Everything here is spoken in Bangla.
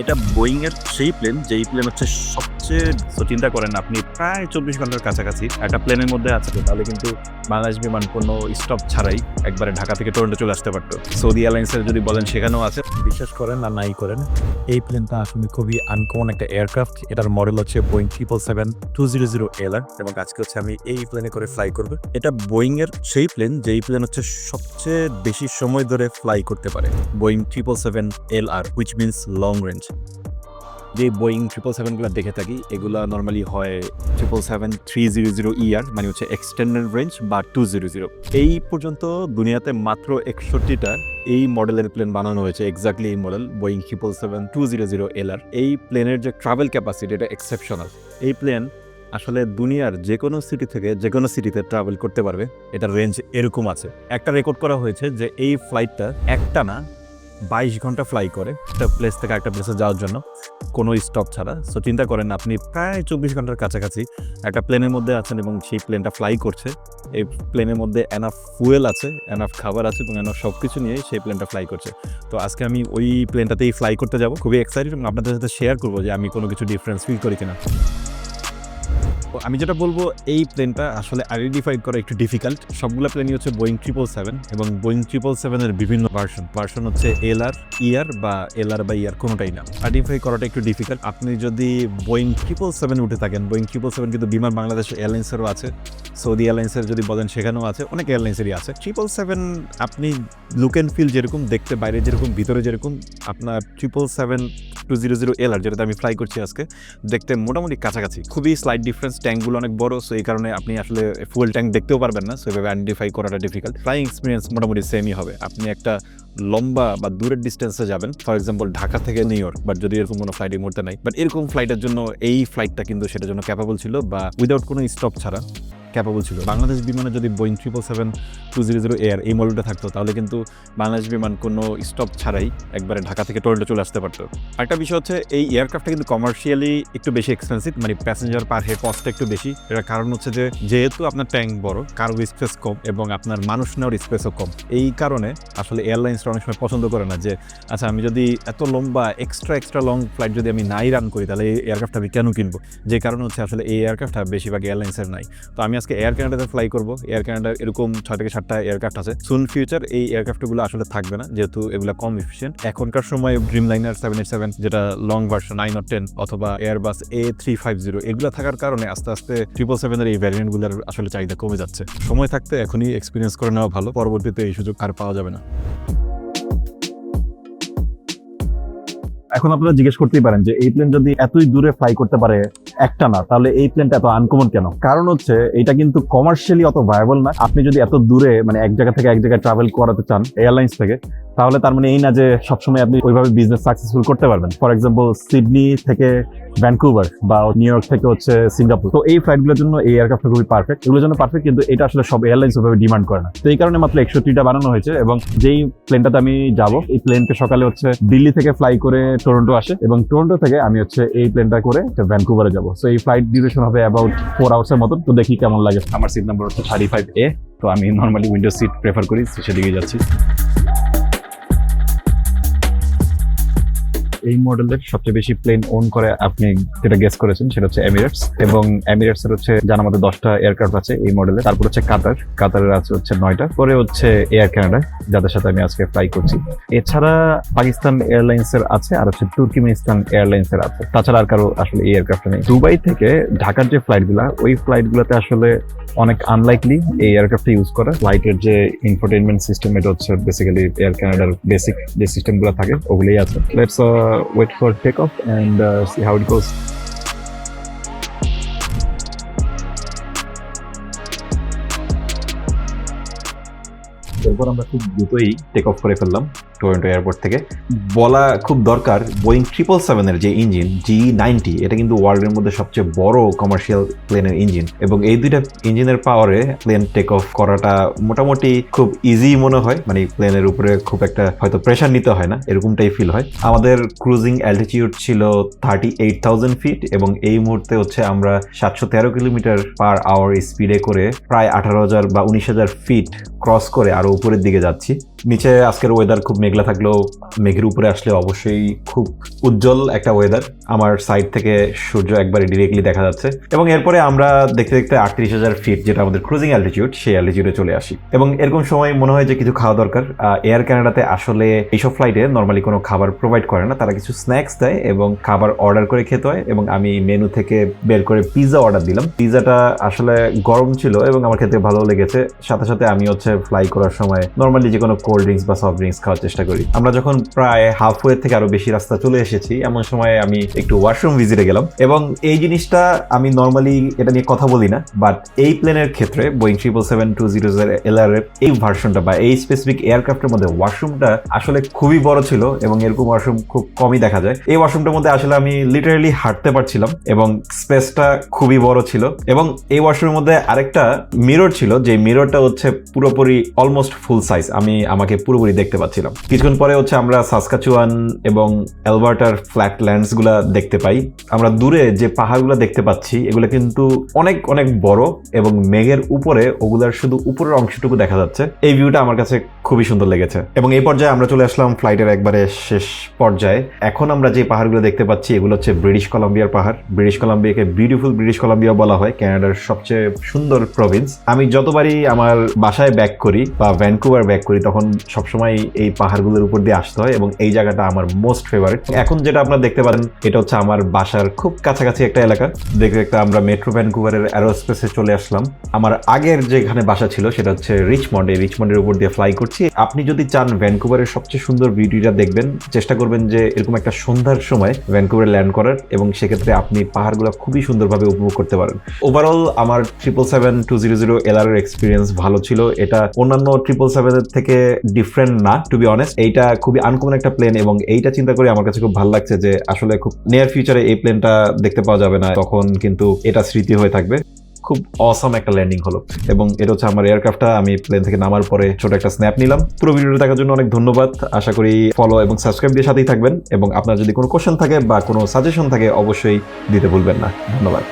এটা বোয়িংয়ের সেই প্লেন যেই প্লেন হচ্ছে সবচেয়ে তো চিন্তা করেন আপনি প্রায় চব্বিশ ঘণ্টার কাছাকাছি একটা প্লেনের মধ্যে আছে তাহলে কিন্তু বাংলাদেশ বিমান কোনো স্টপ ছাড়াই একবারে ঢাকা থেকে টরন্টো চলে আসতে পারতো। সৌদি এয়ারলাইন্সের যদি বলেন সেখানেও আছে। বিশ্বাস করেন আর নাই করেন, এই প্লেনটা আসলে খুবই আনকমন একটা এয়ারক্রাফট এটার মডেল হচ্ছে Boeing triple seven two zero zero এলার এবং আজকে হচ্ছে আমি এই প্লেনে করে ফ্লাই করব। এটা বোয়িং এর সেই প্লেন যেই প্লেন হচ্ছে সবচেয়ে বেশি সময় ধরে ফ্লাই করতে পারে। Boeing triple seven L R which means long range যে বোয়িং ট্রিপল সেভেনগুলো দেখে থাকি, এগুলো নর্মালি হয় triple seven three zero zero ER মানে হচ্ছে এক্সটেন্ডেড রেঞ্জ বা টু জিরো জিরো এই পর্যন্ত দুনিয়াতে মাত্র একষট্টিটা এই মডেলের প্লেন বানানো হয়েছে এক্স্যাক্টলি এই model Boeing triple seven two zero zero L R এই প্লেনের যে ট্রাভেল ক্যাপাসিটি এটা এক্সেপশনাল এই প্লেন আসলে দুনিয়ার যে কোনো সিটি থেকে যে কোনো সিটিতে ট্রাভেল করতে পারবে, এটার রেঞ্জ এরকম আছে। একটা রেকর্ড করা হয়েছে যে এই ফ্লাইটটা একটা না বাইশ ঘণ্টা ফ্লাই করে একটা প্লেস থেকে একটা প্লেসে যাওয়ার জন্য। কোনো স্টপ ছাড়া। সো চিন্তা করেন আপনি প্রায় চব্বিশ ঘণ্টার কাছাকাছি একটা প্লেনের মধ্যে আছেন এবং সেই প্লেনটা ফ্লাই করছে। এই প্লেনের মধ্যে এনাফ ফুয়েল আছে এনাফ খাবার আছে এবং এনাফ সব কিছু নিয়েই সেই প্লেনটা ফ্লাই করছে। তো আজকে আমি ওই প্লেনটাতেই ফ্লাই করতে যাব। খুবই এক্সাইটেড এবং আপনাদের সাথে শেয়ার করব যে আমি কোনো কিছু ডিফারেন্স ফিল করি কিনা। আমি যেটা বলব, এই প্লেনটা আসলে আইডেন্টিফাই করা একটু ডিফিকাল্ট সবগুলো প্লেনই হচ্ছে বোয়িং ট্রিপল সেভেন এবং বোয়িং ট্রিপল সেভেনের বিভিন্ন ভার্সন ভার্সন হচ্ছে এল আর ইয়ার বা এল আর বা ইয়ার কোনোটাই না। আইডেন্টিফাই করাটা একটু ডিফিকাল্ট আপনি যদি বোয়িং ট্রিপল সেভেন উঠে থাকেন বোয়িং ট্রিপল সেভেন কিন্তু বিমান বাংলাদেশ এয়ারলাইন্সেরও আছে সৌদি এয়ারলাইন্সের যদি বলেন সেখানেও আছে, অনেক এয়ারলাইন্সেরই আছে। ট্রিপল সেভেন আপনি লুক অ্যান্ড ফিল যেরকম, দেখতে বাইরে যেরকম, ভিতরে যেরকম, আপনার triple seven two zero zero L R যেটাতে আমি ফ্লাই করছি আজকে, দেখতে মোটামুটি কাছাকাছি। খুবই স্লাইড ডিফারেন্স ট্যাঙ্কগুলো অনেক বড় সো এই কারণে আপনি আসলে ফুয়েল ট্যাঙ্ক দেখতেও পারবেন না সো এভাবে আইডেন্টিফাই করাটা ডিফিকাল্ট ফ্লাইং এক্সপিরিয়েন্স মোটামুটি সেমই হবে। আপনি একটা লম্বা বা দূরের ডিস্টেন্সে যাবেন ফর এক্সাম্পল ঢাকা থেকে নিউ ইয়র্ক বাট যদি এরকম কোনো ফ্লাইট এই মুহূর্তে নাই বাট এরকম ফ্লাইটের জন্য এই ফ্লাইটটা কিন্তু সেটার জন্য ক্যাপাবল ছিল, বা উইদাউট কোনো স্টপ ছাড়া। ক্যাপাবল ছিল। বাংলাদেশ বিমানে যদি Boeing triple seven two zero zero ER এই মডেলটা থাকতো, তাহলে কিন্তু বাংলাদেশ বিমান কোনো স্টপ ছাড়াই একবারে ঢাকা থেকে টরেন্টো চলে আসতে পারতো। একটা বিষয় হচ্ছে, এই এয়ারক্রাফটটা কিন্তু কমার্শিয়ালি একটু বেশি এক্সপেন্সিভ মানে প্যাসেঞ্জার পার হেড কস্টটা একটু বেশি। এটার কারণ হচ্ছে যে, যেহেতু আপনার ট্যাঙ্ক বড় কার্গো স্পেস কম এবং আপনার মানুষ নেওয়ার স্পেসও কম, এই কারণে আসলে এয়ারলাইন্সটা অনেক সময় পছন্দ করে না যে আচ্ছা আমি যদি এত লম্বা এক্সট্রা এক্সট্রা লং ফ্লাইট যদি আমি নাই রান করি, তাহলে এই এয়ারক্রাফট আমি কেন কিনবো? যে কারণ হচ্ছে আসলে এই এয়ারক্রাফটটা বেশিরভাগ এয়ারলাইন্সের নাই। তো আমি আজকে এয়ার কানাডাতে ফ্লাই করব। এয়ার কানাডার এরকম ছয় থেকে সাতটা এয়ারক্রাফট আছে। সুন ফিউচার এই এয়ারক্রাফটগুলো আসলে থাকবে না, যেহেতু এগুলো কম এফিসিয়েন্ট এখনকার সময় dream liner seven eight seven যেটা long version nine or ten অথবা Airbus A three five zero এগুলো থাকার কারণে আস্তে আস্তে ট্রিপল সেভেনের এই ভ্যারিয়েন্টগুলোর আসলে চাহিদা কমে যাচ্ছে। সময় থাকতে এখনই এক্সপিরিয়েন্স করে নেওয়া ভালো, পরবর্তীতে এই সুযোগ আর পাওয়া যাবে না। এখন আপনারা জিজ্ঞেস করতেই পারেন যে এই প্লেন যদি এতই দূরে ফ্লাই করতে পারে একটা না, তাহলে এই প্লেনটা এত আনকমন কেন? কারণ হচ্ছে, এটা কিন্তু কমার্শিয়ালি অত ভায়াবল না। আপনি যদি এত দূরে মানে এক জায়গা থেকে এক জায়গায় ট্রাভেল করাতে চান এয়ারলাইন্স থেকে, তাহলে তার মানে এই না যে সবসময় আপনি ওইভাবে বিজনেস সাকসেসফুল করতে পারবেন। ফর এক্সাম্পল সিডনি থেকে ভ্যানকুভার বা নিউ ইয়র্ক থেকে হচ্ছে সিঙ্গাপুর তো এই ফ্লাইটগুলোর জন্য এই এয়ারক্রাফট খুবই পারফেক্ট এগুলোর জন্য পারফেক্ট কিন্তু এটা আসলে সব এয়ারলাইন্স ওইভাবে ডিমান্ড করে না। তো এই কারণে মাত্র একষট্টিটা বানানো হয়েছে এবং যেই প্লেনটাতে আমি যাব, এই প্লেনটা সকালে হচ্ছে দিল্লি থেকে ফ্লাই করে টরন্টো আসে এবং টরন্টো থেকে আমি হচ্ছে এই প্লেনটা করে ভ্যানকুভারে যাব। তো এই ফ্লাইট ডিউরেশন হবে অ্যাবাউট ফোর আওয়ার্সের মতো। তো দেখি কেমন লাগে। আমার সিট নাম্বার হচ্ছে থার্টি ফাইভ এ তো আমি নর্মালি উইন্ডো সিট প্রেফার করি সেদিকে যাচ্ছি। এই মডেলের সবচেয়ে বেশি প্লেন ওন করে আপনি যেটা গেস করেছেন, সেটা হচ্ছে এমিরেটস এবং এমিরেটস এর হচ্ছে জানার মধ্যে দশটা এয়ারক্রাফট আছে এই মডেলে তারপর হচ্ছে কাতার কাতারের আছে হচ্ছে নয়টা। পরে হচ্ছে এয়ার কানাডা যাদের সাথে আমি আজকে ফ্লাই করছি। এছাড়া পাকিস্তান এয়ারলাইন্স এর আছে, আর হচ্ছে তুর্কিমিনিস্তান এয়ারলাইন্স এর আছে। তাছাড়া আর কারও আসলে এই এয়ারক্রাফট নেই। দুবাই থেকে ঢাকার যে ফ্লাইটগুলা, ওই ফ্লাইট গুলাতে আসলে অনেক আনলাইকলি এই এয়ারক্রাফটটা ইউজ করা। ফ্লাইটের যে ইনফোটেনমেন্ট সিস্টেম এটা হচ্ছে বেসিক্যালি এয়ার কানাডার বেসিক যে সিস্টেমগুলো থাকে, ওগুলোই আছে। Let's wait for take off and see how it goes এরপর আমরা খুব দ্রুতই টেক অফ করে ফেললাম। টরন্টো এয়ারপোর্ট থেকে। বলা খুব দরকার বোয়িং ট্রিপল সেভেনের যে ইঞ্জিন জি নাইনটি এটা কিন্তু ওয়ার্ল্ডের মধ্যে সবচেয়ে বড় কমার্শিয়াল প্লেনের ইঞ্জিন এবং এই দুইটা ইঞ্জিনের পাওয়ারে প্লেন টেক অফ করাটা মোটামুটি খুব ইজি মনে হয়। মানে প্লেনের উপরে খুব একটা হয়তো প্রেশার নিতে হয় না, এরকমটাই ফিল হয়। আমাদের ক্রুজিং অ্যালটিটিউড ছিল থার্টি এইট থাউজেন্ড ফিট এবং এই মুহূর্তে হচ্ছে আমরা সাতশো তেরো কিলোমিটার পার আওয়ার স্পিডে করে প্রায় আঠারো হাজার বা উনিশ হাজার ফিট ক্রস করে আরও উপরের দিকে যাচ্ছি। নিচে আজকের ওয়েদার খুব মেঘলা থাকলেও মেঘের উপরে আসলে অবশ্যই খুব উজ্জ্বল একটা ওয়েদার আমার সাইড থেকে সূর্য একবারে ডিরেক্টলি দেখা যাচ্ছে। এবং এরপরে আমরা দেখতে দেখতে আটত্রিশ হাজার ফিট যেটা আমাদের ক্রুজিং অ্যালটিটিউড সেই অ্যালটিটিউডে চলে আসি। এবং এরকম সময় মনে হয় যে কিছু খাওয়া দরকার। এয়ার কানাডাতে আসলে এইসব ফ্লাইটে নর্মালি কোনো খাবার প্রোভাইড করে না। তারা কিছু স্ন্যাক্স দেয় এবং খাবার অর্ডার করে খেতে হয়। এবং আমি মেনু থেকে বের করে পিৎজা অর্ডার দিলাম। পিৎজাটা আসলে গরম ছিল এবং আমার খেতে ভালো লেগেছে। সাথে সাথে আমি হচ্ছে ফ্লাই করার সময় নর্মালি যে কোনো কোল্ড ড্রিঙ্কস বা সফট ড্রিঙ্কস খাওয়ার চেষ্টা করি। আমরা যখন প্রায় হাফ ওয়ে থেকে আরও বেশি রাস্তা চলে এসেছি, এমন সময় আমি একটু ওয়াশরুম ভিজিটে গেলাম। এবং এই জিনিসটা আমি নর্মালি এটা নিয়ে কথা বলি না বাট এই প্লেনের ক্ষেত্রে Boeing triple seven two zero L R এই ভার্সনটা বা এই স্পেসিফিক এয়ারক্রাফটের মধ্যে ওয়াশরুমটা আসলে খুবই বড় ছিল এবং এরকম ওয়াশরুম খুব কমই দেখা যায়। এই ওয়াশরুমটার মধ্যে আসলে আমি লিটারালি হাঁটতে পারছিলাম এবং স্পেসটা খুবই বড় ছিল। এবং এই ওয়াশরুমের মধ্যে আরেকটা মিরর ছিল, যে মিররটা হচ্ছে পুরোপুরি অলমোস্ট ফুল সাইজ আমি আমাকে পুরোপুরি দেখতে পাচ্ছিলাম। কিছুক্ষণ পরে হচ্ছে আমরা সাসকাচুয়ান এবং অ্যালবার্টার ফ্ল্যাট ল্যান্ডসগুলা দেখতে পাই। আমরা দূরে যে পাহাড়গুলো দেখতে পাচ্ছি, এগুলো কিন্তু অনেক অনেক বড় এবং মেঘের উপরে ওগুলার শুধু উপরের অংশটুকু দেখা যাচ্ছে। এই ভিউটা আমার কাছে খুবই সুন্দর লেগেছে। এবং এই পর্যায়ে আমরা চলে আসলাম ফ্লাইটের একবারে শেষ পর্যায়ে। এখন আমরা যে পাহাড়গুলো দেখতে পাচ্ছি, এগুলো হচ্ছে ব্রিটিশ কলাম্বিয়ার পাহাড়। ব্রিটিশ কলাম্বিয়াকে বিউটিফুল ব্রিটিশ কলাম্বিয়া বলা হয় কানাডার সবচেয়ে সুন্দর প্রভিন্স আমি যতবারই আমার বাসায় ব্যাক করি বা ভ্যানকুভার ব্যাক করি, তখন সবসময় এই পাহাড়গুলোর উপর দিয়ে আসতে হয় এবং এই জায়গাটা আমার মোস্ট ফেভারিট এখন যেটা আপনারা দেখতে পারেন, এটা হচ্ছে আমার বাসার খুব কাছাকাছি একটা এলাকা। দেখতে দেখতে আমরা মেট্রো ভ্যানকুভারের অ্যারোস্পেসে চলে আসলাম। আমার আগের যেখানে বাসা ছিল, সেটা হচ্ছে রিচমন্ড রিচমন্ডের উপর দিয়ে ফ্লাই করছি। আপনি যদি চান ভ্যানকুভারের সবচেয়ে সুন্দর ভিউটিটা দেখবেন, চেষ্টা করবেন যে এরকম একটা সন্ধ্যার সময় ভ্যানকুভারে ল্যান্ড করার এবং সেক্ষেত্রে আপনি পাহাড়গুলো খুবই সুন্দরভাবে উপভোগ করতে পারেন। ওভারঅল আমার triple seven two zero zero LR experience ভালো ছিল। এটা অন্যান্য ট্রিপল সেভেনের থেকে ডিফারেন্ট না টু বি অনেস্ট এইটা খুবই আনকমন একটা প্লেন এবং এইটা চিন্তা করে আমার কাছে খুব ভালো লাগছে যে আসলে খুব নিয়ার ফিউচারে এই প্লেনটা দেখতে পাওয়া যাবে না। তখন কিন্তু এটা স্মৃতি হয়ে থাকবে। খুব অসম একটা ল্যান্ডিং হলো। এবং এটা হচ্ছে আমার এয়ারক্রাফটটা আমি প্লেন থেকে নামার পরে ছোট একটা স্ন্যাপ নিলাম। পুরো ভিডিওটা দেখার জন্য অনেক ধন্যবাদ। আশা করি ফলো এবং সাবস্ক্রাইব দিয়ে সাথেই থাকবেন। এবং আপনার যদি কোনো কোশ্চেন থাকে বা কোনো সাজেশন থাকে, অবশ্যই দিতে ভুলবেন না। ধন্যবাদ।